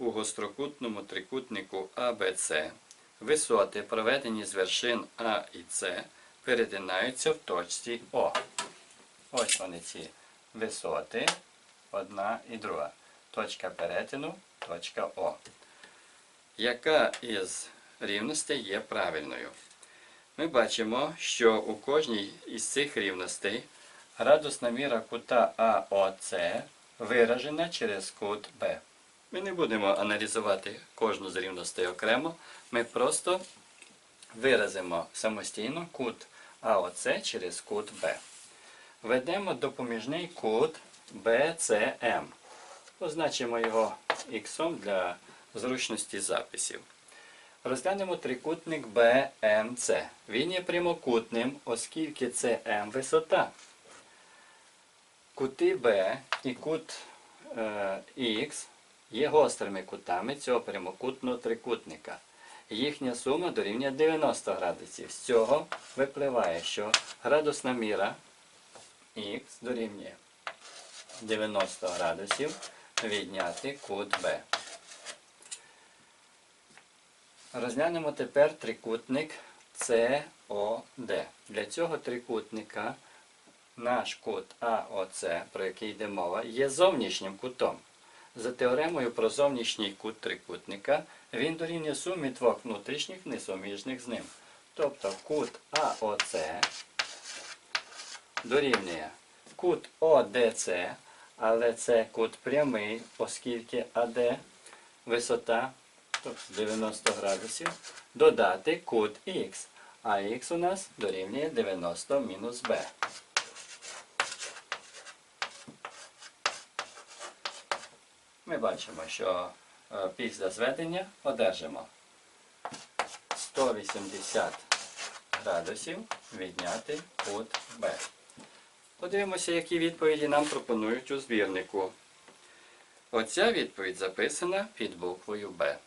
у гострокутному трикутнику АБЦ висоти, проведені з вершин А і С, перетинаються в точці О. Ось вони ці висоти, одна і друга. Точка перетину, точка О. Яка із рівностей є правильною? Ми бачимо, що у кожній із цих рівностей градусна міра кута АОЦ виражена через кут Б. Ми не будемо аналізувати кожну з рівностей окремо, ми просто виразимо самостійно кут АОЦ через кут Б. Ведемо допоміжний кут BCM. Позначимо його Х для зручності записів. Розглянемо трикутник BMC. Він є прямокутним, оскільки це висота. Кути B і кут е, Х є гострими кутами цього прямокутного трикутника. Їхня сума дорівнює 90 градусів. З цього випливає, що градусна міра Х дорівнює 90 градусів відняти кут Б. Розглянемо тепер трикутник COD. Для цього трикутника наш кут АОЦ, про який йде мова, є зовнішнім кутом. За теоремою про зовнішній кут трикутника він дорівнює сумі двох внутрішніх несуміжних з ним. Тобто кут АОЦ дорівнює кут ОДЦ, але це кут прямий, оскільки АД висота тобто 90 градусів, додати кут Х. А Х у нас дорівнює 90 мінус b. Ми бачимо, що е, після зведення одержимо 180 градусів відняти кут Б. Подивимося, які відповіді нам пропонують у збірнику. Оця відповідь записана під буквою Б.